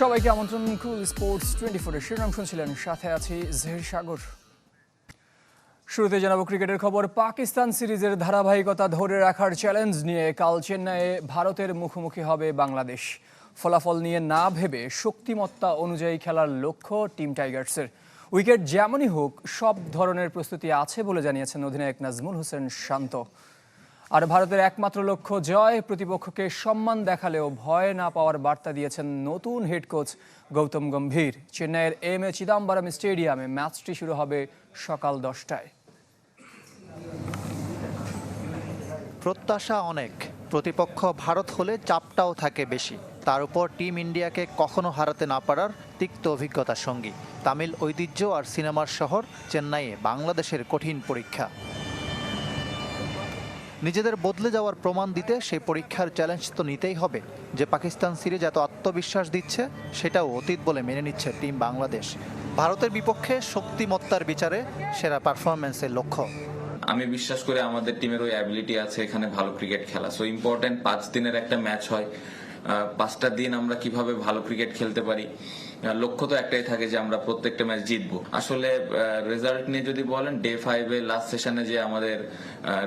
সবাইকে আমন্ত্রণ কুল sports twenty ফোরের শিরোনাম শুনছিলেন, সাথে আছি জহির সাগর। শুরুতে জানাব ক্রিকেটের খবর, পাকিস্তান সিরিজের ধারাবাহিকতা ধরে রাখার চ্যালেঞ্জ নিয়ে কাল চেন্নাইয়ে ভারতের মুখোমুখি হবে বাংলাদেশ। ফলাফল নিয়ে না ভেবে শক্তিমত্তা অনুযায়ী খেলার লক্ষ্য টিম টাইগার্সের। উইকেট যেমনই হোক, সব ধরনের প্রস্তুতি আছে বলে জানিয়েছেন অধিনায়ক নাজমুল হোসেন শান্ত। আর ভারতের একমাত্র লক্ষ্য জয়, প্রতিপক্ষকে সম্মান দেখালেও ভয় না পাওয়ার বার্তা দিয়েছেন নতুন হেড কোচ গৌতম গম্ভীর। চেন্নাইয়ের এম এ চিদাম্বরম স্টেডিয়ামে ম্যাচটি শুরু হবে সকাল দশটায়। প্রত্যাশা অনেক। প্রতিপক্ষ ভারত হলে চাপটাও থাকে বেশি। তার উপর টিম ইন্ডিয়াকে কখনো হারাতে না পারার তিক্ত অভিজ্ঞতার সঙ্গী। তামিল ঐতিহ্য আর সিনেমার শহর, চেন্নাইয়ে বাংলাদেশের কঠিন পরীক্ষা। নিজেদের বদলে যাওয়ার প্রমাণ দিতে সেই পরীক্ষার চ্যালেঞ্জ তো নিতেই হবে। যে পাকিস্তান সিরিজ এত আত্মবিশ্বাস দিচ্ছে, সেটাও অতীত বলে মেনে নিচ্ছে টিম বাংলাদেশ। ভারতের বিপক্ষে শক্তিমত্তার বিচারে সেরা পারফরমেন্সের লক্ষ্য। আমি বিশ্বাস করি আমাদের টিমের ওই অ্যাবিলিটি আছে, এখানে ভালো ক্রিকেট খেলা। সো ইম্পর্টেন্ট পাঁচ দিনের একটা ম্যাচ হয়। পাঁচটা দিন আমরা কীভাবে ভালো ক্রিকেট খেলতে পারি? লক্ষ্য তো একটাই থাকে যে আমরা প্রত্যেকটা ম্যাচ জিতবো। আসলে রেজাল্ট নিয়ে যদি বলেন ডে ফাইভে লাস্ট সেশনে যে আমাদের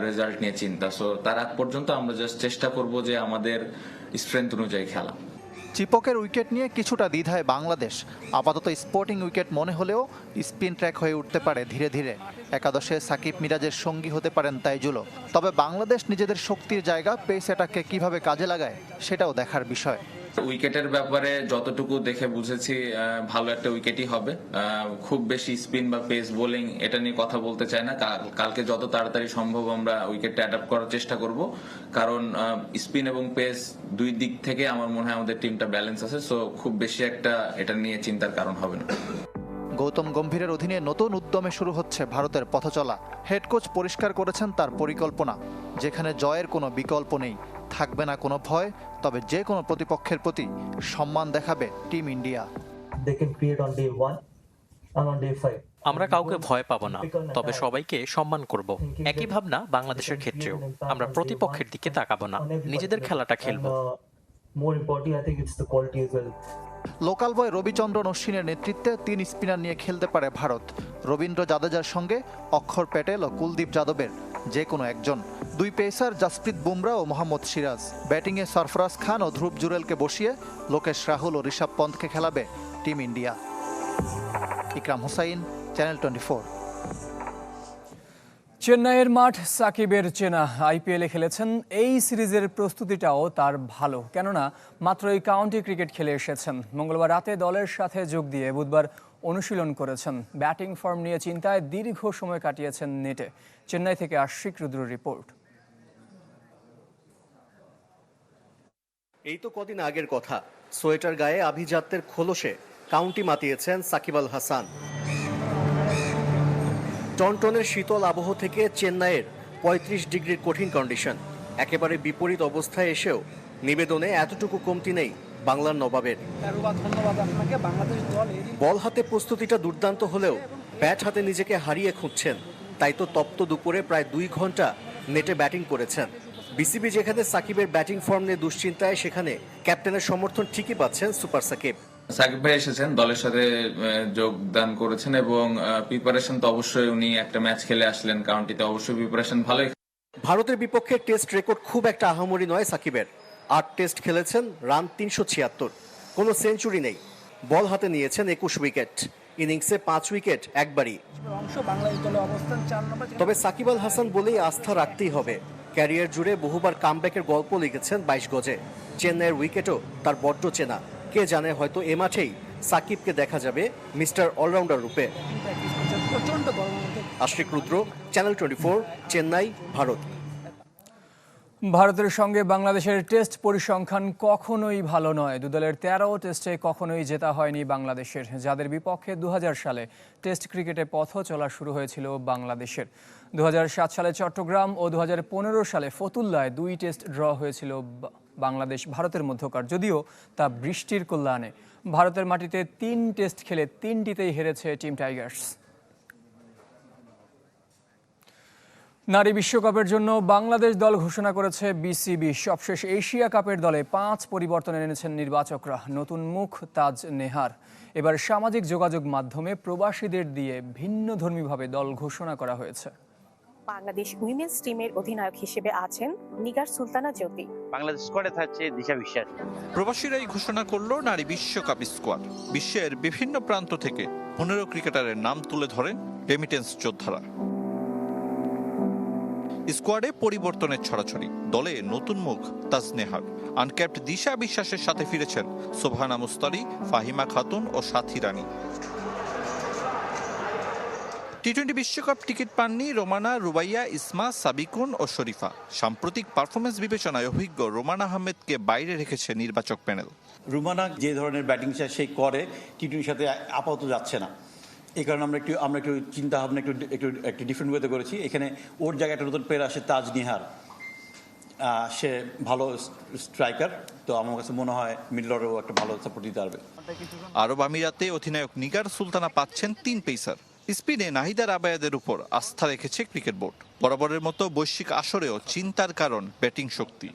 রেজাল্ট নিয়ে চিন্তা। সো তার আগ পর্যন্ত আমরা জাস্ট চেষ্টা করব যে আমাদের স্ট্রেংথ অনুযায়ী খেলা। চিপকের উইকেট নিয়ে কিছুটা দ্বিধায় বাংলাদেশ। আপাতত স্পোর্টিং উইকেট মনে হলেও স্পিন ট্র্যাক হয়ে উঠতে পারে ধীরে ধীরে। একাদশে সাকিব মিরাজের সঙ্গী হতে পারেন তাইজুলও। তবে বাংলাদেশ নিজেদের শক্তির জায়গা পেস অ্যাটাককে কীভাবে কাজে লাগায়, সেটাও দেখার বিষয়। উইকেটের ব্যাপারে যতটুকু দেখে বুঝেছি ভালো একটা উইকেটই হবে। খুব বেশি স্পিন বা পেস বোলিং এটা নিয়ে কথা বলতে চাই না। কালকে যত তাড়াতাড়ি সম্ভব আমরা উইকেটটা অ্যাডাপ্ট করার চেষ্টা করব। কারণ স্পিন এবং পেস দুই দিক থেকে আমার মনে হয় আমাদের টিমটা ব্যালেন্স আছে সো খুব বেশি একটা এটা নিয়ে চিন্তার কারণ হবে না। গৌতম গম্ভীরের অধীনে নতুন উদ্যমে শুরু হচ্ছে ভারতের পথচলা। হেড কোচ পরিষ্কার করেছেন তার পরিকল্পনা, যেখানে জয়ের কোনো বিকল্প নেই। থাকবে না কোনো ভয় তবে যে কোনো প্রতিপক্ষের প্রতি সম্মান দেখাবে টিম ইন্ডিয়া. আমরা কাউকে ভয় পাবো না তবে সবাইকে সম্মান করব। একই ভাবনা বাংলাদেশের ক্ষেত্রেও। আমরা প্রতিপক্ষের দিকে তাকাবো না নিজেদের খেলাটা খেলব. লোকাল বয় রবিচন্দ্রন অশ্বিনের নেতৃত্বে তিন স্পিনার নিয়ে খেলতে পারে ভারত। রবীন্দ্র জাদেজার সঙ্গে অক্ষর প্যাটেল ও কুলদীপ যাদবের যে কোনো একজন। দুই পেসার জাসপ্রীত বুমরা ও মোহাম্মদ সিরাজ। ব্যাটিংয়ে সরফরাজ খান ও ধ্রুব জুরেলকে বসিয়ে লোকেশ রাহুল ও ঋষভ পন্থকে খেলাবে team India. Ikram Hussain, channel twenty চেন্নাইয়ের মাঠ সাকিবের চেনা। আইপিএলে খেলেছেন এই সিরিজের প্রস্তুতিটাও তার ভালো। কেননা মাত্র এই কাউন্টি ক্রিকেট খেলে এসেছেন। মঙ্গলবার রাতে দলের সাথে যোগ দিয়ে বুধবার অনুশীলন করেছেন। ব্যাটিং ফর্ম নিয়ে চিন্তায় দীর্ঘ সময় কাটিয়েছেন নেটে। চেন্নাই থেকে আশিক রুদ্র রিপোর্ট। এই তো কদিন আগের কথা। সোয়েটার গায়ে আভিজাত্যের খোলসে কাউন্টি মাতিয়েছেন সাকিব আল হাসান। টনটনের শীতল আবহ থেকে চেন্নাইয়ের পঁয়ত্রিশ ডিগ্রির কঠিন কন্ডিশন একেবারে বিপরীত অবস্থায় এসেও নিবেদনে এতটুকু কমতি নেই বাংলার নবাবের। বল হাতে প্রস্তুতিটা দুর্দান্ত হলেও ব্যাট হাতে নিজেকে হারিয়ে খুঁজছেন। তাই তো তপ্ত দুপুরে প্রায় দুই ঘণ্টা নেটে ব্যাটিং করেছেন। বিসিবি যেখানে সাকিবের ব্যাটিং ফর্ম নিয়ে দুশ্চিন্তায় সেখানে ক্যাপ্টেনের সমর্থন ঠিকই পাচ্ছেন সুপার সাকিব। সাকিব ভাই এসেছেন দলের সাথে যোগদান করেছেন এবং প্রিপারেশন তো অবশ্যই উনি একটা ম্যাচ খেলে আসলেন কাউন্টিতে অবশ্যই প্রিপারেশন ভালোই। ভারতের বিপক্ষে টেস্ট রেকর্ড খুব একটা আহামরি নয় সাকিবের। আট টেস্ট খেলেছেন রান তিনশো ছিয়াত্তর। কোনো সেঞ্চুরি নেই। বল হাতে নিয়েছেন একুশ উইকেট ইনিংসে পাঁচ উইকেট একবারই। তবে সাকিব আল হাসান বলেই আস্থা রাখতেই হবে। ক্যারিয়ার জুড়ে বহুবার কামব্যাকের গল্প লিখেছেন বাইশ গজে। চেন্নাইয়ের উইকেটও তার বড্ড চেনা। কে জানে হয়তো এ মাঠেই সাকিবকে দেখা যাবে মিস্টার অলরাউন্ডার রূপে। Ashrik Rudra channel twenty Chennai Bharat. ভারতের সঙ্গে বাংলাদেশের টেস্ট পরিসংখ্যান কখনোই ভালো নয়। দুদলের তেরো টেস্টে কখনোই জেতা হয়নি বাংলাদেশের। যাদের বিপক্ষে দু হাজার সালে টেস্ট ক্রিকেটে পথ চলা শুরু হয়েছিল বাংলাদেশের। দু হাজার সাত সালে চট্টগ্রাম ও দু হাজার পনেরো সালে ফতুল্লায় দুই টেস্ট ড্র হয়েছিল বাংলাদেশ ভারতের মধ্যকার। যদিও তা বৃষ্টির কল্যাণে। ভারতের মাটিতে তিন টেস্ট খেলে তিনটিতেই হেরেছে টিম টাইগার্স। নারী বিশ্বকাপের জন্য বাংলাদেশ দল ঘোষণা করেছে বিসিবি। সবশেষ এশিয়া কাপের দলে পাঁচ পরিবর্তন এনেছেন নির্বাচকরা। নতুন মুখ তাজ নেহার। এবার সামাজিক যোগাযোগ মাধ্যমে প্রবাসীদের দিয়ে ভিন্ন ধর্মীভাবে দল ঘোষণা করা হয়েছে। বাংলাদেশ উইমেন্স টিমের অধিনায়ক হিসেবে আছেন নিগার সুলতানা জ্যোতি। বাংলাদেশ স্কোয়াডে থাকছে দিশা বিশ্বাস। প্রবাসীরাই ঘোষণা করল নারী বিশ্বকাপ স্কোয়াড। বিশ্বের বিভিন্ন প্রান্ত থেকে পনেরো ক্রিকেটারের নাম তুলে ধরেন রেমিটেন্স যোদ্ধারা। স্কোয়াডে পরিবর্তনের ছড়াছড়ি। দলে নতুন মুখ তাজনেহার আনক্যাপ্ট দিশা বিশ্বাসের সাথে ফিরেছেন সোভানা মুস্তারি, ফাহিমা খাতুন ও সাথী রানী। টি টোয়েন্টি বিশ্বকাপ টিকিট পাননি রোমানা, রুবাইয়া, ইসমা, সাবিকুন ও শরীফা। সাম্প্রতিক পারফরমেন্স বিবেচনায় অভিজ্ঞ রোমান আহমেদকে বাইরে রেখেছে নির্বাচক প্যানেল। রুমানা যে ধরনের ব্যাটিং সে করে টি টোয়েন্টির সাথে আপাতত যাচ্ছে না। এই কারণে আমরা একটু আমরা একটু চিন্তা ভাবনা একটু একটু একটু ডিফারেন্ট ওয়েতে করেছি। এখানে ওর জায়গায় একটা নতুন প্লেয়ার আসে তাজ নিহার সে ভালো স্ট্রাইকার তো আমার কাছে মনে হয় মিডল অর্ডারও একটা ভালো সাপোর্ট দিতে পারবে। আরব আমিরাতে অধিনায়ক নিগার সুলতানা পাচ্ছেন তিন পেসার স্পিনে নাহিদার আবায়াদের উপর আস্থা রেখেছে ক্রিকেট বোর্ড। বরাবরের মতো বৈশ্বিক আসরেও চিন্তার কারণ ব্যাটিং শক্তি।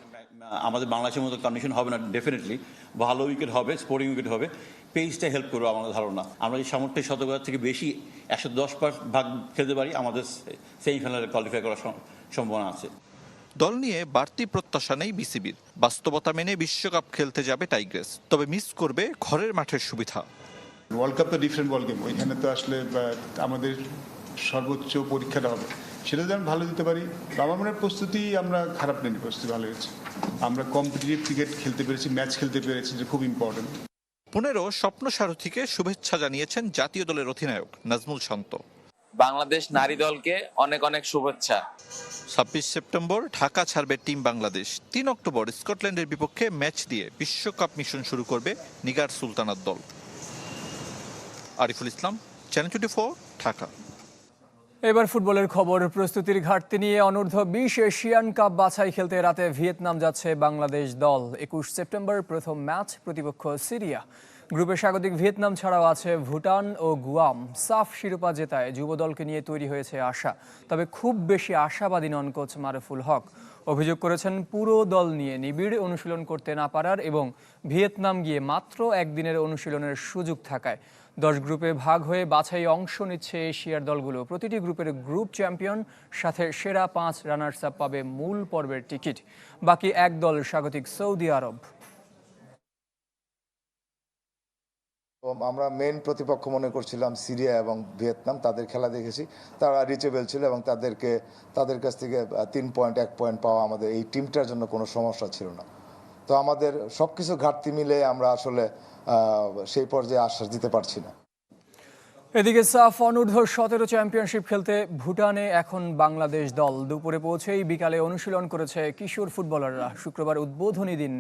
আমাদের বাংলাদেশের মতো কন্ডিশন হবে না ডেফিনেটলি ভালো উইকেট হবে স্পোর্টিং উইকেট হবে। পেসটা হেল্প করবে আমাদের ধারণা। আমরা এই সামর্থ্যের শতকরা থেকে বেশি একশো দশ পার ভাগ খেলতে পারি আমাদের সেমিফাইনালে কোয়ালিফাই করার সম্ভাবনা আছে। দল নিয়ে বাড়তি প্রত্যাশা নেই বিসিবির। বাস্তবতা মেনে বিশ্বকাপ খেলতে যাবে টাইগ্রেস তবে মিস করবে ঘরের মাঠের সুবিধা। ওয়ার্ল্ড কাপ তো ডিফারেন্ট বল গেম ওইখানে তো আসলে আমাদের সর্বোচ্চ পরীক্ষাটা হবে। সেটা যেন ভালো দিতে পারি আমার মনে প্রস্তুতি আমরা খারাপ নেই প্রস্তুতি ভালো হয়েছে। আমরা কম্পিটিটিভ ক্রিকেট খেলতে পেরেছি ম্যাচ খেলতে পেরেছি যে খুব ইম্পর্টেন্ট পনেরো স্বপ্ন সারথীকে শুভেচ্ছা জানিয়েছেন জাতীয় দলের অধিনায়ক নাজমুল শান্ত। বাংলাদেশ নারী দলকে অনেক অনেক শুভেচ্ছা। ছাব্বিশ সেপ্টেম্বর ঢাকা ছাড়বে টিম বাংলাদেশ। তিন অক্টোবর স্কটল্যান্ডের বিপক্ষে ম্যাচ দিয়ে বিশ্বকাপ মিশন শুরু করবে নিগার সুলতানার দল। Ariful Islam channel twenty Dhaka. এবার ফুটবলের খবর, প্রস্তুতির ঘাটতি নিয়ে অনূর্ধ্ব বিশ এশিয়ান কাপ বাছাই খেলতে রাতে ভিয়েতনাম যাচ্ছে বাংলাদেশ দল। একুশ সেপ্টেম্বর প্রথম ম্যাচ প্রতিপক্ষ সিরিয়া। গ্রুপে স্বাগতিক ভিয়েতনাম ছাড়াও আছে ভুটান ও গুয়াম। সাফ শিরোপা জেতায় যুব দলকে নিয়ে তৈরি হয়েছে আশা। তবে খুব বেশি আশাবাদী নন কোচ মারুফুল হক। অভিযোগ করেছেন পুরো দল নিয়ে নিবিড় অনুশীলন করতে না পারার এবং ভিয়েতনাম গিয়ে মাত্র একদিনের অনুশীলনের সুযোগ থাকায়। দশ গ্রুপে ভাগ হয়ে বাছাই অংশ নিচ্ছে এশিয়ার দলগুলো। প্রতিটি গ্রুপের গ্রুপ চ্যাম্পিয়ন, সাথে সেরা পাঁচ রানার্স আপ পাবে মূল পর্বের টিকিট। বাকি এক দল স্বাগতিক সৌদি আরব। আমরা মেন প্রতিপক্ষ মনে করছিলাম সিরিয়া এবং ভিয়েতনাম, তাদের খেলা দেখেছি। তারা রিচেবল ছিল এবং তাদেরকে, তাদের কাছ থেকে তিন পয়েন্ট এক পয়েন্ট পাওয়া আমাদের এই টিমটার জন্য কোনো সমস্যা ছিল না। তো আমাদের সব কিছু ঘাটতি মিলে আমরা আসলে সেই পর্যায়ে আশ্বাস দিতে পারছি না। এদিকে সাফ অনূর্ধ্ব সতেরো চ্যাম্পিয়নশিপ খেলতে ভুটানে এখন বাংলাদেশ দল। দুপুরে পৌঁছেই বিকালে অনুশীলন করেছে কিশোর ফুটবলাররা। শুক্রবার উদ্বোধনী দিন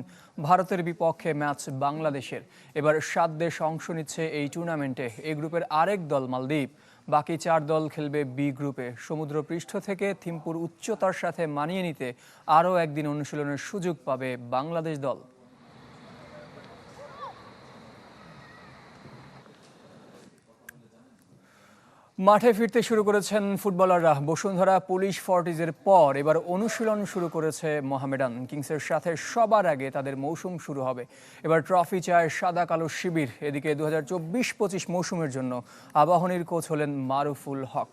ভারতের বিপক্ষে ম্যাচ বাংলাদেশের। এবার সাত দেশ অংশ নিচ্ছে এই টুর্নামেন্টে। এই গ্রুপের আরেক দল মালদ্বীপ। বাকি চার দল খেলবে বি গ্রুপে। সমুদ্রপৃষ্ঠ থেকে থিম্পুর উচ্চতার সাথে মানিয়ে নিতে আরও একদিন অনুশীলনের সুযোগ পাবে বাংলাদেশ দল। মাঠে ফিরতে শুরু করেছেন ফুটবলাররা। বসুন্ধরা পুলিশ ফর্টিজের পর এবার অনুশীলন শুরু করেছে মোহামেডান কিংসের সাথে সবার আগে তাদের মৌসুম শুরু হবে। এবার ট্রফি চায় সাদা কালো শিবির। এদিকে দু হাজার চব্বিশ পঁচিশ মৌসুমের জন্য আবাহনীর কোচ হলেন মারুফুল হক।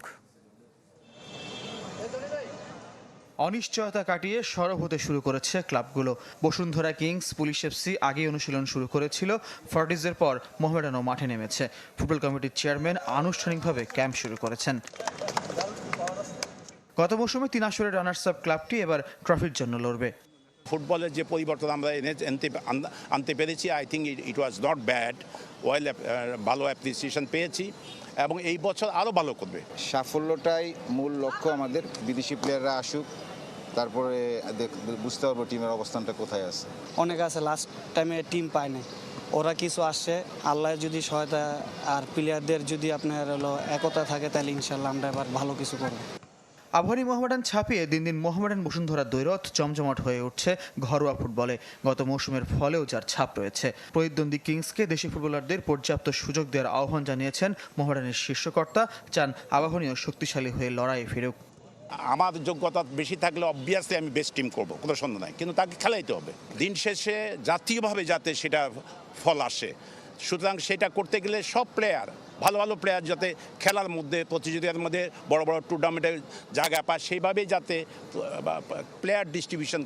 অনিশ্চয়তা কাটিয়ে সরব হতে শুরু করেছে ক্লাবগুলো। বসুন্ধরা কিংস পুলিশ এফসি আগেই অনুশীলন শুরু করেছিল। ফর্টিজের পর মোহামেডানও মাঠে নেমেছে। ফুটবল কমিটির চেয়ারম্যান আনুষ্ঠানিকভাবে ক্যাম্প শুরু করেছেন। গত মৌসুমে তিন আসরের রানার্স আপ ক্লাবটি এবার ট্রফির জন্য লড়বে। ফুটবলের যে পরিবর্তন আমরা এনে আনতে আনতে পেরেছি I think it was not bad well ভালো অ্যাপ্রিসিয়েশন পেয়েছি এবং এই বছর আরও ভালো করবে। সাফল্যটাই মূল লক্ষ্য আমাদের। বিদেশি প্লেয়াররা আসুক তারপরে বুঝতে পারব টিমের অবস্থানটা কোথায় আছে। অনেক আছে লাস্ট টাইমে টিম পায় না ওরা কিছু আসছে আল্লাহ যদি সহায়তা আর প্লেয়ারদের যদি আপনার হলো একতা থাকে তাহলে ইনশাল্লাহ আমরা এবার ভালো কিছু করব। আবহানী মোহামেডান ছাপিয়ে দিন দিন মোহামেডান বসুন্ধরা দৈরথ জমজমাট হয়ে উঠছে ঘরোয়া ফুটবলে। গত মৌসুমের ফলেও যার ছাপ রয়েছে। প্রতিদ্বন্দ্বী কিংসকে দেশি ফুটবলারদের পর্যাপ্ত সুযোগ দেওয়ার আহ্বান জানিয়েছেন মোহামেডানের শীর্ষকর্তা। চান আবাহনীয় শক্তিশালী হয়ে লড়াইয়ে ফিরুক। আমার যোগ্যতা বেশি থাকলে অবভিয়াসলি আমি বেস্ট টিম করব কোনো সন্দেহ নাই। কিন্তু তাকে খেলাইতে হবে। দিন শেষে জাতীয়ভাবে যাতে সেটা ফল আসে। সুতরাং সেটা করতে গেলে সব প্লেয়ার ভালো ভালো প্লেয়ার যাতে খেলার মধ্যে প্রতিযোগিতার মধ্যে বড় বড় টুর্নামেন্টের জায়গা পায় সেইভাবেই যাতে প্লেয়ার ডিস্ট্রিবিউশন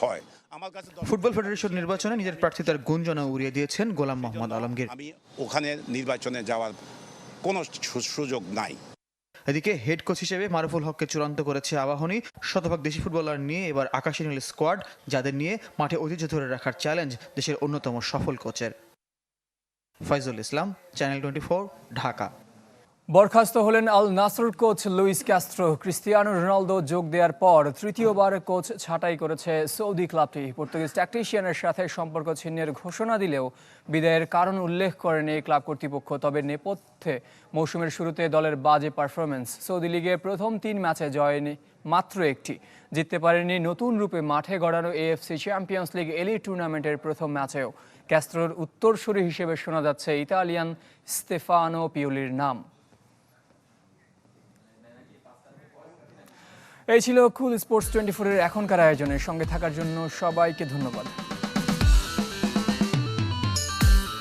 হয়। আমার কাছে ফুটবল ফেডারেশন নির্বাচনে নিজের প্রার্থিতার গুঞ্জনও উড়িয়ে দিয়েছেন গোলাম মোহাম্মদ আলমগীর। আমি ওখানে নির্বাচনে যাওয়ার কোনো সুযোগ নাই। এদিকে হেড কোচ হিসেবে মারুফুল হককে চূড়ান্ত করেছে আবাহনী। শতভাগ দেশি ফুটবলার নিয়ে এবার আকাশী নীল স্কোয়াড যাদের নিয়ে মাঠে ঐতিহ্য ধরে রাখার চ্যালেঞ্জ দেশের অন্যতম সফল কোচের ফয়জুল ইসলাম চ্যানেল টোয়েন্টি ঢাকা। বরখাস্ত হলেন Al Nassr coach Luis Castro. Cristiano Ronaldo যোগ দেওয়ার পর তৃতীয়বার কোচ ছাঁটাই করেছে সৌদি ক্লাবটি। পর্তুগিজ ট্যাকটিশিয়ানের সাথে সম্পর্ক ছিন্নের ঘোষণা দিলেও বিদায়ের কারণ উল্লেখ করেনি ক্লাব কর্তৃপক্ষ। তবে নেপথ্যে মৌসুমের শুরুতে দলের বাজে পারফরমেন্স সৌদি লিগের প্রথম তিন ম্যাচে জয় মাত্র একটি। জিততে পারেনি নতুন রূপে মাঠে গড়ানো এএফসি চ্যাম্পিয়ন্স লিগ এলি টুর্নামেন্টের প্রথম ম্যাচেও। ক্যাস্ট্রোর উত্তরসূরি হিসেবে শোনা যাচ্ছে ইতালিয়ান স্তেফানো পিওলির নাম। এই ছিল কুল স্পোর্টস টোয়েন্টি ফোরের এখনকার আয়োজনের সঙ্গে থাকার জন্য সবাইকে ধন্যবাদ।